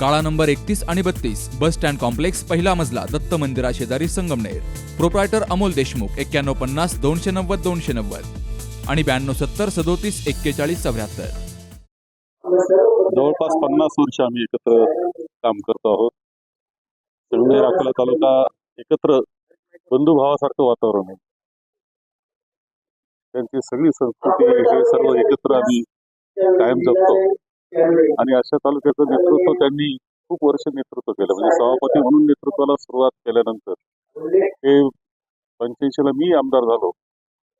काळा नंबर एकतीस आणि बत्तीस बस स्टँड कॉम्प्लेक्स पहिला मजला दत्त मंदिरा शेजारी संगमनेर. प्रोप्रायटर अमोल देशमुख एक्क्याण्णव पन्नास दोनशे नव्वद दोनशे नव्वद. आणि ब्याण्णव सत्तर सदोतीस एक्केचाळीस चौऱ्याहत्तर. जवळपास पन्नास वर्ष आम्ही एकत्र काम करतो आहोत. संगमेर अकोला तालुका एकत्र बंधुभावासारखं वातावरण आहे. त्यांची सगळी संस्कृती हे सर्व एकत्र आम्ही कायम जपतो. आणि अशा तालुक्याचं नेतृत्व त्यांनी खूप वर्ष नेतृत्व केलं. म्हणजे सभापती म्हणून नेतृत्वाला सुरुवात केल्यानंतर हे पंच्याऐंशीला मी आमदार झालो.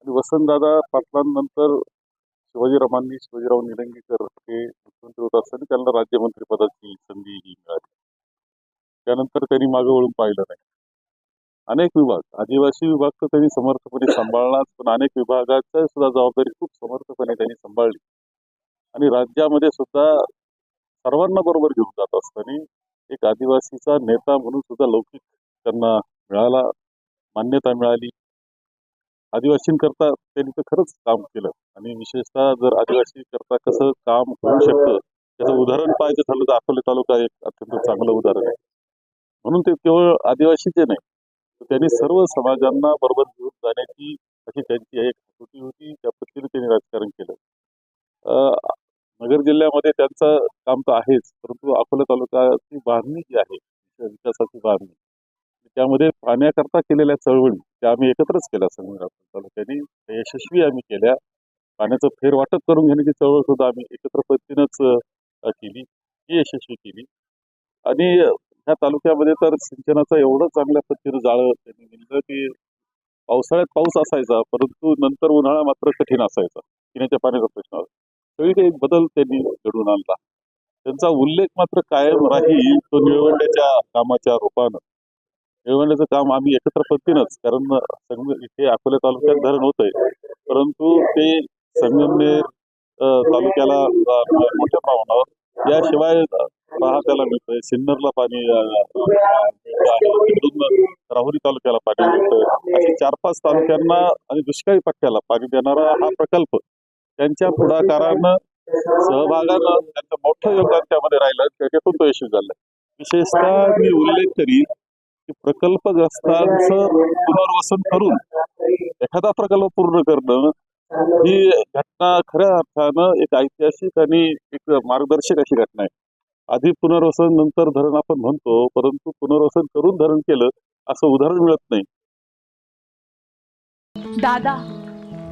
आणि वसंतदादा पाटलांनंतर शिवाजीरावांनी शिवाजीराव निलंगेकर हे मुख्यमंत्री होत असताना त्यांना राज्यमंत्री पदाची संधी ही मिळाली. त्यानंतर त्यांनी मागे वळून पाहिलं नाही. अनेक विभाग आदिवासी विभाग तर त्यांनी समर्थपणे सांभाळलाच पण अनेक विभागाच्या सुद्धा जबाबदारी खूप समर्थपणे त्यांनी सांभाळली. आणि राज्यामध्ये सुद्धा सर्वांना बरोबर घेऊन जात असताना एक आदिवासीचा नेता म्हणून सुद्धा लौकिक त्यांना मिळाला मान्यता मिळाली. आदिवासींकरता त्यांनी तर खरंच काम केलं. आणि विशेषतः जर आदिवासी करता कसं काम होऊ शकतं त्याचं उदाहरण पाहिजे झालं तर अकोले तालुका एक अत्यंत चांगलं उदाहरण आहे. म्हणून ते केवळ आदिवासीचे नाही त्यांनी सर्व समाजांना बरोबर घेऊन जाण्याची अशी त्यांची एक कृती होती. त्या पद्धतीने त्यांनी राजकारण जिल्ह्यामध्ये त्यांचं काम तर आहेच परंतु अकोला तालुक्याची बांधणी जी आहे विकासाची बांधणी त्यामध्ये पाण्याकरता केलेल्या चळवळी त्या आम्ही एकत्रच केल्या संगमेर तालुक्याने. यशस्वी आम्ही केल्या. पाण्याचं फेरवाटप करून घेण्याची चळवळ सुद्धा आम्ही एकत्र पद्धतीनंच केली. ही यशस्वी केली. आणि ह्या तालुक्यामध्ये तर सिंचनाचं एवढं चांगल्या पद्धतीनं जाळं त्यांनी दिलं की पावसाळ्यात पाऊस असायचा परंतु नंतर उन्हाळा मात्र कठीण असायचा. पिण्याच्या पाण्याचा प्रश्न एक बदल त्यांनी घडवून आणला. त्यांचा उल्लेख मात्र कायम राहील तो निळवंड्याच्या कामाच्या रूपानं. निळवंड्याचं काम आम्ही एकत्र पद्धतीनंच कारण संगम इथे अकोला तालुक्यात धरण होतंय. परंतु ते संगमनेर तालुक्याला मोठ्या प्रमाणावर याशिवाय अ, त्याला मिळतंय. सिन्नरला पाणी राहुरी तालुक्याला पाणी मिळतंय. असे चार पाच तालुक्यांना आणि दुष्काळी पट्ट्याला पाणी देणारा हा प्रकल्प त्यांच्या पुढाकारानं सहभागानं त्यांचं मोठं योगदान त्यामध्ये राहिलं त्याच्यातून तो यशस्वी झाला विशेषतः मी उल्लेख करीन की प्रकल्पग्रस्तांचं पुनर्वसन करून एखादा प्रकल्प पूर्ण करणं ही घटना खऱ्या अर्थानं एक ऐतिहासिक आणि एक मार्गदर्शक अशी घटना आहे. आधी पुनर्वसन नंतर धरण आपण म्हणतो परंतु पुनर्वसन करून धरण केलं असं उदाहरण मिळत नाही. दादा